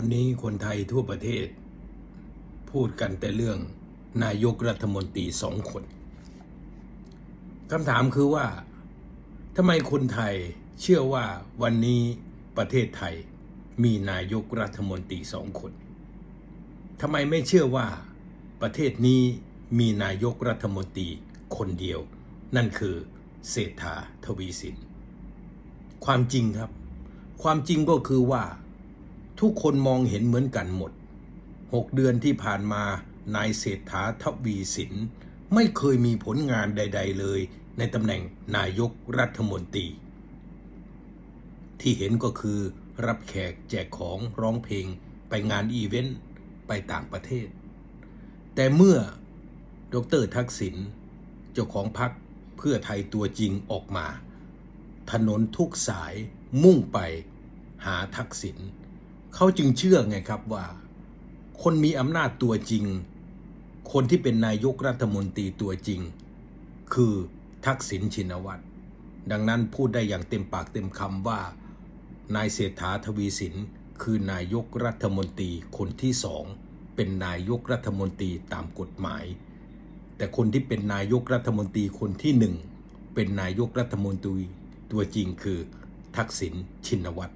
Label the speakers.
Speaker 1: อนนี้คนไทยทั่วประเทศ พูดกันแต่เรื่องนายกรัฐมนตรีสองคนคำถามคือว่าทำไมคนไทยเชื่อว่าวันนี้ประเทศไทยมีนายกรัฐมนตรีสองคนทำไมไม่เชื่อว่าประเทศนี้มีนายกรัฐมนตรีคนเดียว นั่นคือเศรษฐาทวีสิน ความจริงครับ ความจริงก็คือว่า ทุกคนมองเห็นเหมือนกันหมดหกเดือนที่ผ่านมานายเศรษฐาทวีสิน ไม่เคยมีผลงานใด ๆ เลย ในตำแหน่งนายกรัฐมนตรี ที่เห็นก็คือรับแขกแจกของร้องเพลงไปงานอีเวนต์ ไปต่างประเทศ แต่เมื่อดรทักษิณเจ้าของพรรคเพื่อไทยตัวจริงออกมา ถนนทุกสายมุ่งไปหาทักษิณ เขาจึงเชื่อไงครับว่า คนมีอำนาจตัวจริง คนที่เป็นนายกรัฐมนตรีตัวจริง คือทักษิณชินวัตร ดังนั้นพูดได้อย่างเต็มปากเต็มคำว่า นายเศรษฐาทวีสินคือนายกรัฐมนตรีคนที่สองเป็นนายกรัฐมนตรีตามกฎหมาย แต่คนที่เป็นนายกรัฐมนตรีคนที่หนึ่งเป็นนายกรัฐมนตรีตัวจริงคือทักษิณชินวัตร